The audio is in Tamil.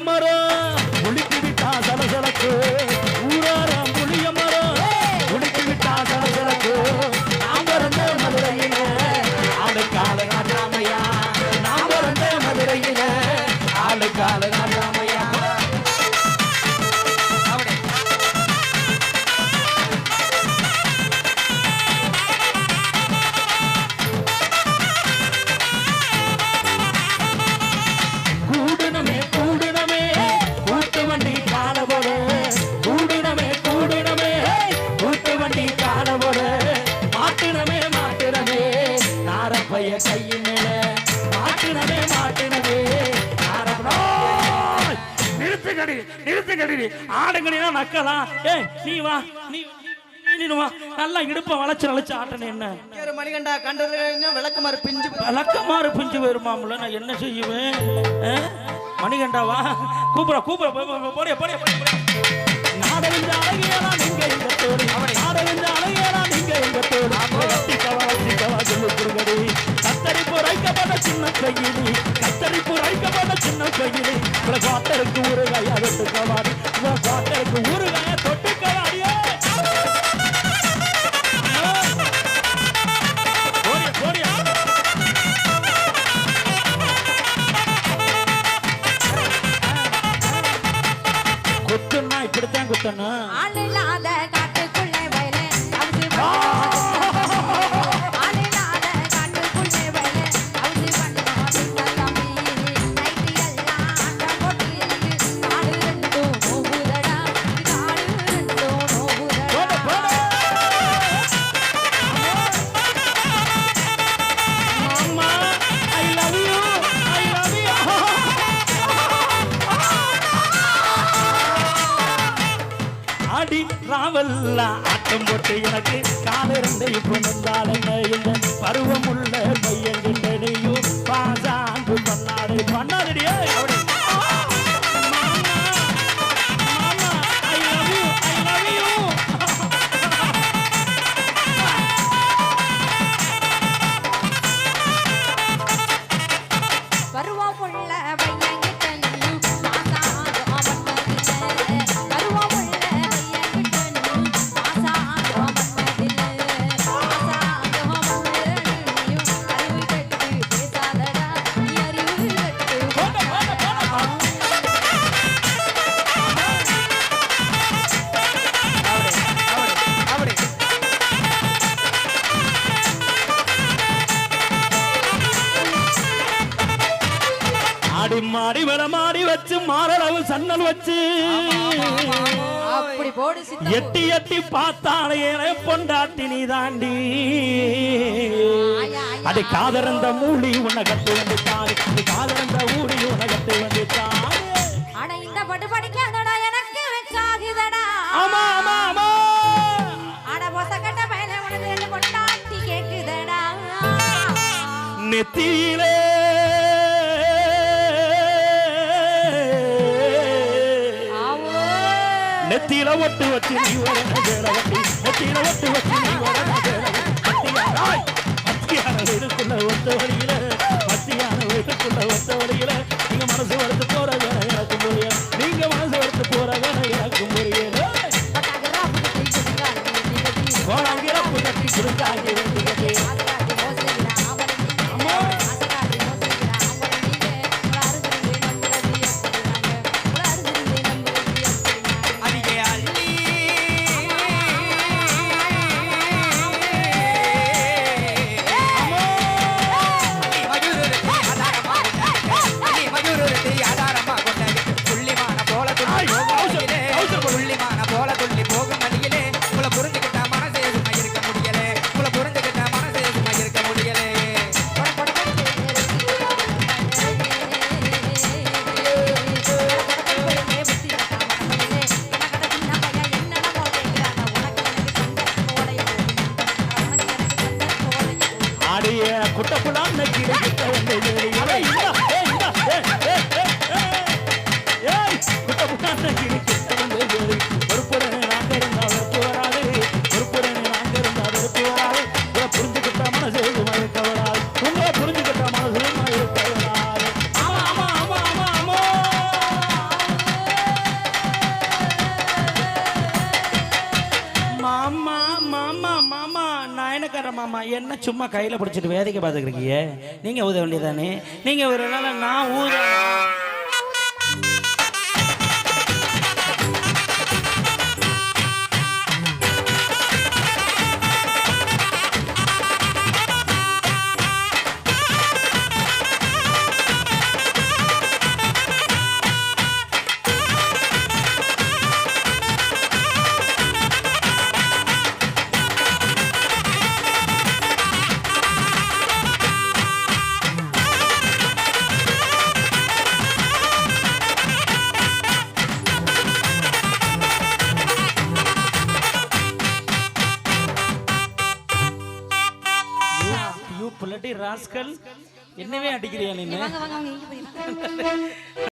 Maria நிறுத்துங்கடி நிறுத்துங்கடி ஆடுங்கடினா நக்கலாம் ஏய் நீ வா நீ நல்லா இடுப்ப வளைச்சு வளைச்சு ஆட்டணும் என்ன? ஒரு மணிகண்டா கண்டது விளக்குமாறு பிஞ்சு விளக்கமாறு பிஞ்சு போயிருமாம்ல நான் என்ன செய்வேன்? மணிகண்டாவா கூப்பிட கூப்பிட போடியா போடியா. நாடறிஞ்ச அழகியலா நீங்க எங்க தோடி நாடறிஞ்ச அழகியலா நீங்க எங்க தோடி வத்திக்கவா வத்திக்கவா சொல்லு குருகடி கத்தரிப்பு ரைக்கப்பட்ட சின்ன கையிலி. கத்தரிப்பு ரைக்கப்பட்ட சின்ன கையிலி. ஊறுகாயா தொட்டுக்கவாடி உங்களை காட்டருக்கு குத்துன்னா இப்படித்தான் குத்தணும். ஆடி ராவல்லா. ஆட்டம் போட்டு எனக்கு காலிருந்த இப்போ வந்தாளுங்க இந்த பருவம் உள்ள பையன் கிட்ட மாடி வச்சு மாரளவு சன்னல் வச்சு. எட்டி எட்டி பார்த்தாலே பொண்டாட்டி நீ தாண்டி அடி காதறந்த மூடி உன்னை கட்டு வந்துட்டாரு அடி காதறந்த ஊடி வந்துட்டாரு அட இந்த பட்டு படிக்காதடா எனக்கு வெக்காகுதடா ஆமா ஆமா ஆமா. அட பொசக்கட்ட பையல உனக்கு ரெண்டு பொண்டாட்டி கேக்குதடா. நெத்தியிலே நெத்தியில ஒட்டு வச்சு நீ வரணும் வேலை நெத்தியில ஒட்டு வச்சு நீ வரணும் வேலை வட்டி. மத்தியான வீடுக்குள்ள ஒத்த வழியில மத்தியான வீட்டுக்குள்ள ஒத்த வழியில நீங்க மனசு வளர்த்து சொல்லி போகும் வழியிலே உங்களை புரிஞ்சுக்கிட்ட மனசே சும்மா இருக்க முடியலே. உங்களை புரிஞ்சுக்கிட்ட மனசே சும்மா இருக்க முடியலே. அடைய பட பட குட்டப்புலாம் நக்கிட கிட்ட மாமா என்ன சும்மா கையில் பிடிச்சிட்டு வேடிக்கை பார்த்துக்கிறீங்க நீங்க ஊத வேண்டியதானே நீங்க ஒரு நாள் நான் ஊத அடி ராஸ்கல். என்னவே அடிக்கிறியா நீ